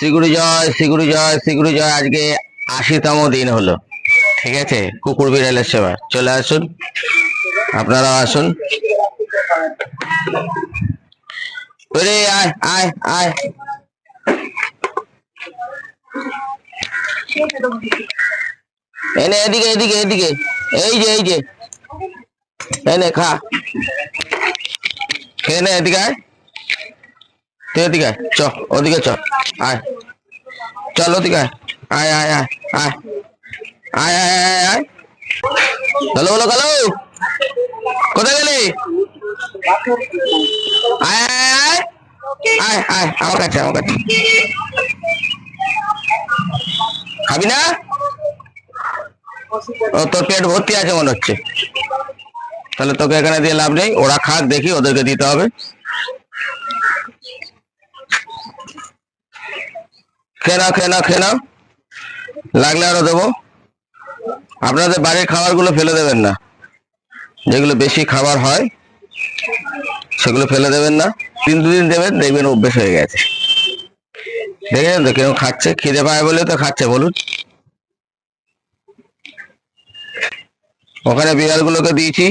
শ্রীগুরু জয় শ্রীগুরু জয় শ্রীগুরু জয়। আজকে আশিতম দিন হলো। ঠিক আছে? কুকুর বিড়ালের সেবা। চলে আসুন। আপনারাও আসুন। ওরে, আয় আয় আয়। এনে, এদিকে এদিকে এদিকে। এই যে এই যে। এনে, খা। খেয়ে নে, এদিকে আয়। তুই এদিকে আয়, চ, ওদিকে চ, আয়। চল ওদিকে আয় আয় আয় আয় আয়। আয় আয় আয় আয় গেলো বলো গেলো কোথায় গেলি? আয় আয়। আয় আয়, আমার কাছে আমার কাছে। খাবি না? ও, তোর পেট ভর্তি আছে মনে হচ্ছে। তাহলে তোকে এখানে দিয়ে লাভ নেই, ওরা খাক, দেখি ওদেরকে দিতে হবে। নাও খেয়ে নাও লাগলে আরও দেবো। আপনাদের বাড়ির খাবারগুলো ফেলে দেবেন না। যেগুলো বেশি খাবার হয়, সেগুলো ফেলে দেবেন না। তিন দুদিন দেবেন, দেখবেন অভ্যেস হয়ে গেছে। দেখেছেন তো, কেউ খাচ্ছে, খিদে পায় বলে তো খাচ্ছে, বলুন। ওখানে বিড়ালগুলোকে দিয়েছি।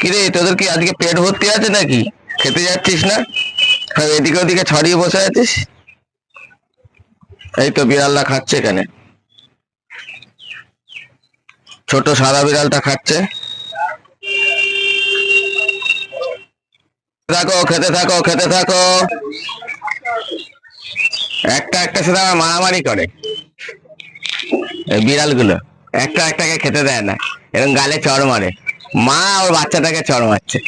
কিরে, তোদের কি আজকে পেট ভর্তি আছে নাকি? খেতে যাচ্ছিস না? এদিকে ওদিকে ছড়িয়ে বসে আছিস? এই তো বিড়ালটা খাচ্ছে এখানে। ছোট সাদা বিড়ালটা খাচ্ছে। থাকো, খেতে থাকো খেতে থাকো। একটা একটা সাথে আমার মারামারি করে। বিড়ালগুলো একটা একটাকে খেতে দেয় না। এবং গালে চড় মারে। মা ওর বাচ্চাটাকে চড় মারছে।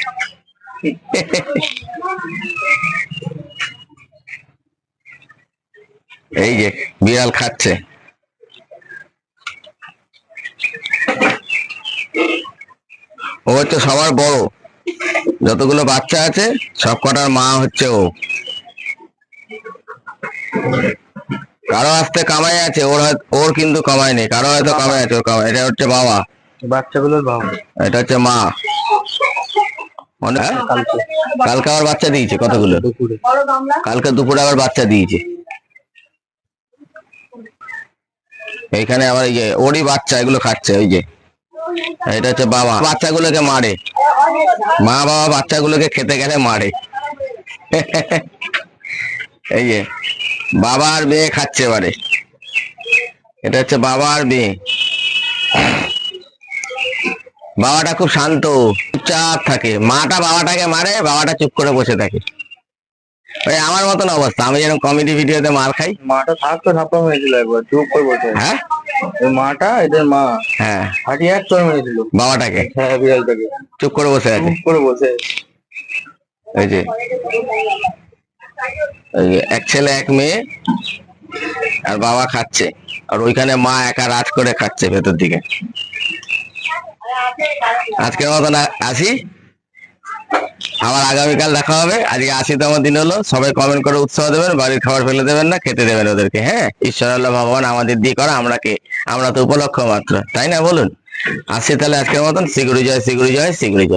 এই যে বিড়াল খাচ্ছে। ও হচ্ছে সবার বড়। যতগুলো বাচ্চা আছে সব কটার মা হচ্ছে ও। কারও আসতে কামাই আছে ওর ওর কিন্তু কামাই নেই। কারও হয়তো কামাই আছে ওর কামাই এটা হচ্ছে বাবা। বাচ্চাগুলোর বাবা। এটা হচ্ছে মা? কালকে। কালকে আবার বাচ্চা দিয়েছে কতগুলো? কালকে দুপুরে আবার বাচ্চা দিয়েছে। এইখানে আবার এই যে ওরই বাচ্চা এগুলো খাচ্ছে, ওই যে। এটা হচ্ছে বাবা। বাচ্চাগুলোকে মারে। মা বাবা বাচ্চাগুলোকে খেতে গেলে মারে। এই যে, বাবা আর মেয়ে খাচ্ছে এবারে। এটা হচ্ছে বাবা আর মেয়ে। বাবাটা খুব শান্ত। চুপচাপ থাকে। মাটা বাবাটাকে মারে, বাবাটা চুপ করে বসে থাকে। ওই আমার মতন অবস্থা। আমি যেরকম কমেডি ভিডিওতে মার খাই। মাটা থাকতো ঝাপা মেরেছিল একবার চুপ করে বসে। হ্যাঁ? ওই মাটা এদের মা। হ্যাঁ। হাঁটি এক করে মেরেছিল। বাবাটাকে? হ্যাঁ বিড়ালটাকে। চুপ করে বসে আছে। চুপ করে বসে এই যে এই যে এক ছেলে এক মেয়ে আর বাবা খাচ্ছে। আর ওইখানে মা একা রাত করে খাচ্ছে ভেতর দিকে। আজকের মতন আসি? আবার আগামীকাল দেখা হবে। আজকে আশিতম দিন হলো। সবাই কমেন্ট করে উৎসাহ দেবেন, বাড়ির খাবার ফেলে দেবেন না, খেতে দেবেন ওদেরকে হ্যাঁ? ঈশ্বর আল্লাহ ভগবান আমাদের দিয়ে করা, আমরা কে? আমরা তো উপলক্ষ মাত্র, তাই না বলুন? আসি তাহলে আজকের মতন। শিগুরি জয় শিগুরি জয় শিগুরি জয়।